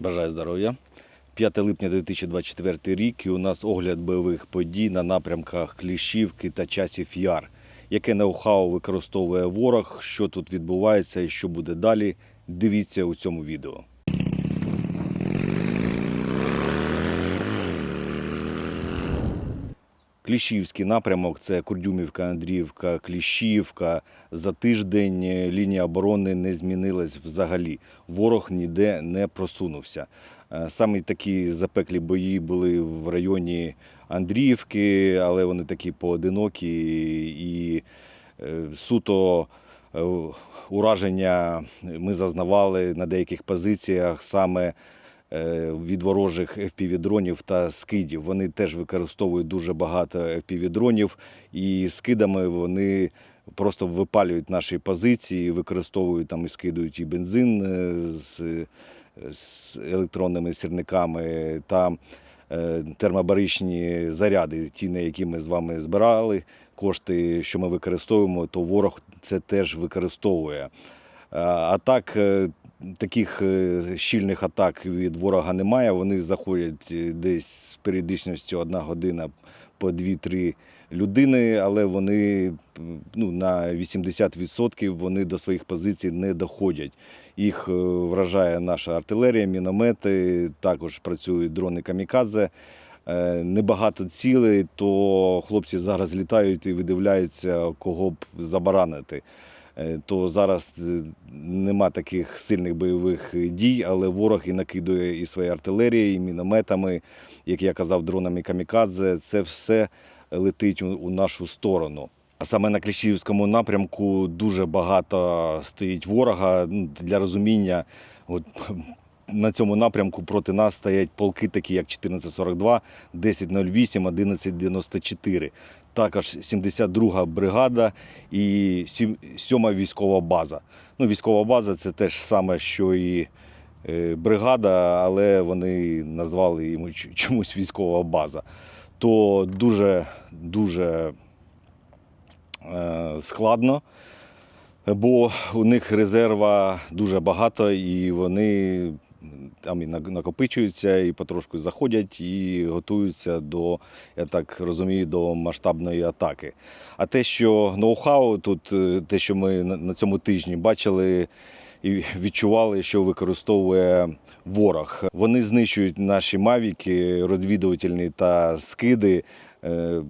Бажаю здоров'я. 5 липня 2024 рік і у нас огляд бойових подій на напрямках Кліщівки та часів Яр. Яке ноу-хау використовує ворог, що тут відбувається і що буде далі. Дивіться у цьому відео. Кліщівський напрямок це Курдюмівка, Андріївка, Кліщівка. За тиждень е, лінія оборони не змінилась взагалі. Ворог ніде не просунувся. Е, Саме такі запеклі бої були в районі Андріївки, але вони такі поодинокі і е, суто ураження ми зазнавали на деяких позиціях саме від ворожих FPV-дронів та скидів. Вони теж використовують дуже багато FPV-дронів, і скидами вони просто випалюють наші позиції, використовують там і скидують і бензин е, з, з електронними сірниками та е, термобаричні заряди, ті, на які ми з вами збирали. Кошти, що ми використовуємо, то ворог це теж використовує. А так, е, таких е, щільних атак від ворога немає. Вони заходять е, десь з періодичністю одна година по 2-3 людини, але вони ну, на 80% вони до своїх позицій не доходять. Їх е, вражає наша артилерія, міномети, також працюють дрони камікадзе. Небагато цілей, то хлопці зараз літають і видивляються, кого б забаранити. Е, То зараз е, нема таких сильних бойових дій, але ворог і накидує і своєю артилерією, і мінометами, як я казав, дронами камікадзе. Це все летить у- нашу сторону. А Саме на Кліщівському напрямку дуже багато стоїть ворога. Для розуміння, от, на цьому напрямку проти нас стоять полки, такі як 1442, 1008, 1194. Також 72 бригада і 7 військова база. Ну, військова база це те ж саме, що і е, бригада, але вони назвали йому чомусь військова база. То дуже дуже е, складно, бо у них резерва дуже багато, і вони там і накопичуються, і потрошку заходять, і готуються до, я так розумію, до масштабної атаки. А те, що ноу-хау, тут е, те, що ми на- цьому тижні бачили і відчували, що використовує ворог. Вони знищують наші мавіки, розвідувальні та скиди. е,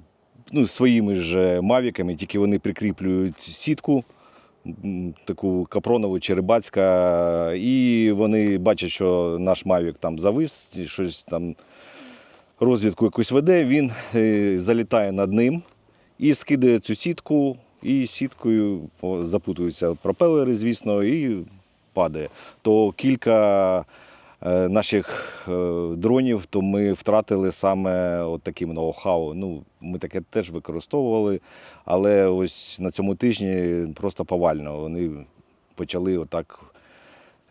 Ну, своїми ж мавіками, тільки вони прикріплюють сітку, таку капронову черебацька, і вони бачать, що наш мавік там завис, щось там розвідку якусь веде, він е, залітає над ним і скидає цю сітку, і сіткою запутуються пропелери, звісно, і падає. То кілька наших е, дронів, то ми втратили саме от таким ноу-хау. Ну, ми таке теж використовували, але ось на цьому тижні просто повально вони почали отак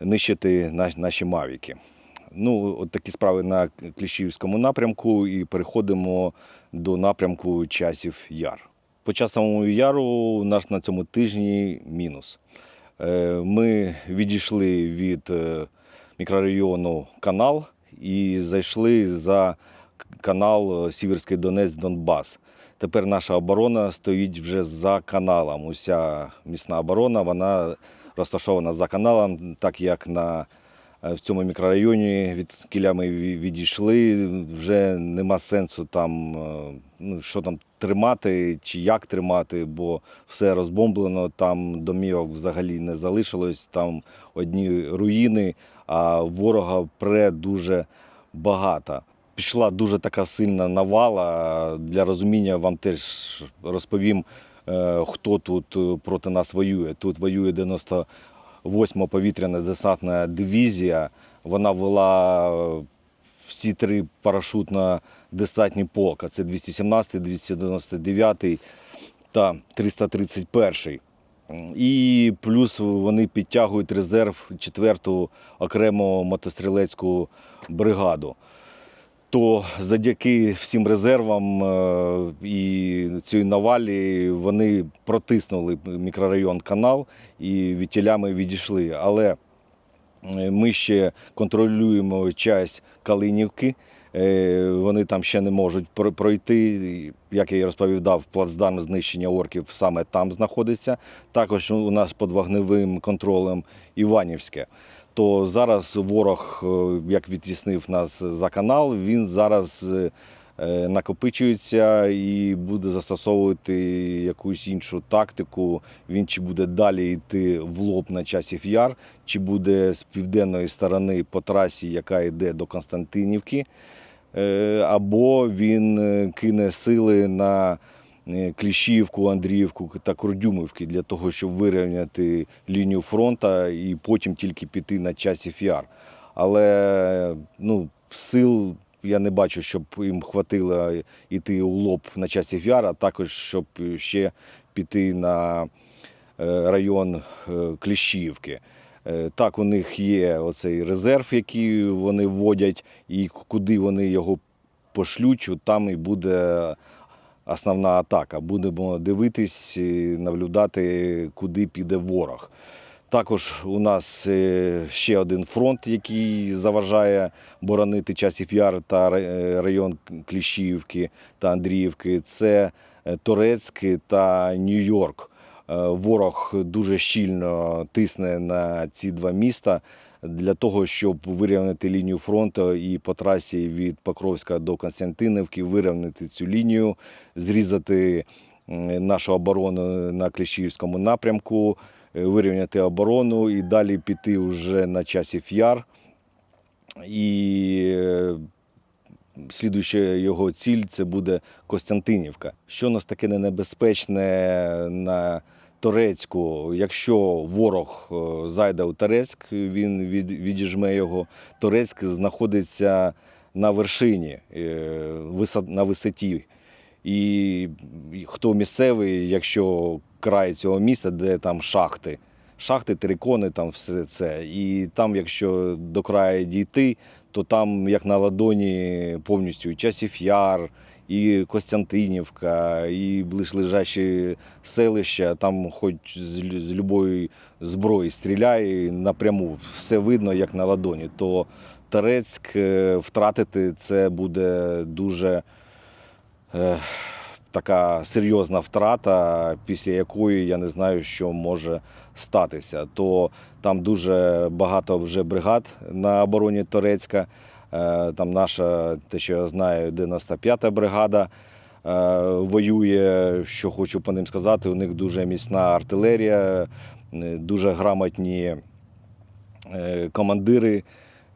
нищити наші мавіки. Ну, от такі справи на Кліщівському напрямку, і переходимо до напрямку часів Яр. По часовому яру у нас на цьому тижні мінус. Е, Ми відійшли від е, мікрорайону канал і зайшли за канал е, Сіверський Донець Донбас. Тепер наша оборона стоїть вже за каналом. Уся місна оборона вона розташована за каналом, так як на е, в цьому мікрорайоні від кіля ми відійшли. Вже нема сенсу там, е, ну, що там тримати чи як тримати, бо все розбомблено, там домівок взагалі не залишилось, там одні руїни, а ворога пре дуже багато. Пішла дуже така сильна навала. Для розуміння вам теж розповім, е, хто тут е, проти нас воює. Тут воює 98-ма повітряна десантна дивізія. Вона вела е, всі три парашутно-десантні полка. Це 217, 299 та 331. І плюс вони підтягують резерв 4-ту окрему мотострілецьку бригаду. То завдяки всім резервам е, і цій навалі вони протиснули мікрорайон канал і відтілями відійшли. Але Е, Ми ще контролюємо часть Калинівки. Е, Вони там ще не можуть про- пройти. Як я і розповідав, плацдарм знищення орків саме там знаходиться. Також у нас під вогневим контролем Іванівське. То зараз ворог, е, як відтіснив нас за канал, він зараз е, накопичується і буде застосовувати якусь іншу тактику. Він чи буде далі йти в лоб на часів яр, чи буде з південної сторони по трасі, яка йде до Константинівки, е, або він е, кине сили на е, Кліщівку, Андріївку та Курдюмівки для того, щоб вирівняти лінію фронту і потім тільки піти на часів яр. Але ну, сил я не бачу, щоб їм хватило йти у лоб на часів яр, а також щоб ще піти на е, район е, Кліщівки. Е, Так, у них є оцей резерв, який вони вводять, і куди вони його пошлють, там і буде основна атака. Будемо дивитись, наблюдати, куди піде ворог. Також у нас е, ще один фронт, який заважає боронити часів яр та е, район Кліщівки та Андріївки. Це е, Торецьк та Нью-Йорк. Ворог дуже щільно тисне на ці два міста для того, щоб вирівняти лінію фронту і по трасі від Покровська до Константинівки вирівняти цю лінію, зрізати нашу оборону на Кліщівському напрямку, вирівняти оборону і далі піти вже на часів яр. І е, слідуюча його ціль це буде Костянтинівка. Що нас таке небезпечне на Торецьку? Якщо ворог е, зайде у Торецьк, він відіжме його. Торецьк знаходиться на вершині, е, на висоті. І хто місцевий, якщо край цього міста, де там шахти, шахти, терикони, там все це. І там, якщо до краю дійти, то там, як на ладоні, повністю і часів яр, і Костянтинівка, і ближлежачі селища, там хоч з, лю- з любої зброї стріляє напряму, все видно, як на ладоні. То Торецьк е, втратити це буде дуже е, така серйозна втрата, після якої я не знаю, що може статися. То там дуже багато вже бригад на обороні Торецька. Е, Там наша, те, що я знаю, 95-та бригада е, воює. Що хочу по ним сказати, у них дуже міцна артилерія, е, дуже грамотні командири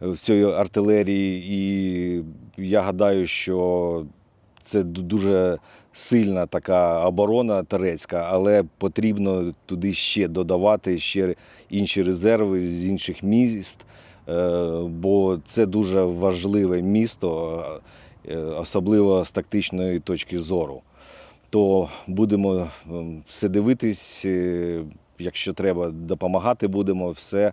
в цій артилерії. І я гадаю, що це дуже сильна така оборона турецька, але потрібно туди ще додавати ще інші резерви з інших міст, е, бо це дуже важливе місто, е, особливо з тактичної точки зору. То будемо ем, все дивитись, е, якщо треба допомагати, будемо все.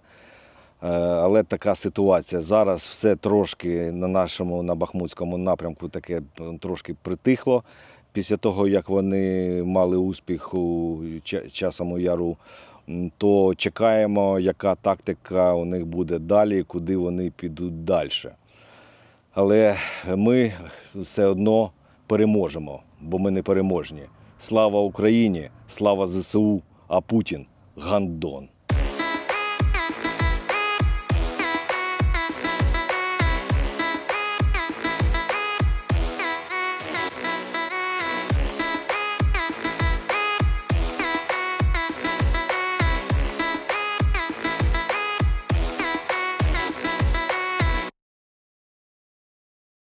Але така ситуація. Зараз все трошки на нашому на Бахмутському напрямку таке трошки притихло. Після того, як вони мали успіх у Ча- часому яру, то чекаємо, яка тактика у них буде далі, куди вони підуть далі. Але ми все одно переможемо, бо ми не переможні. Слава Україні, слава ЗСУ, а Путін гандон.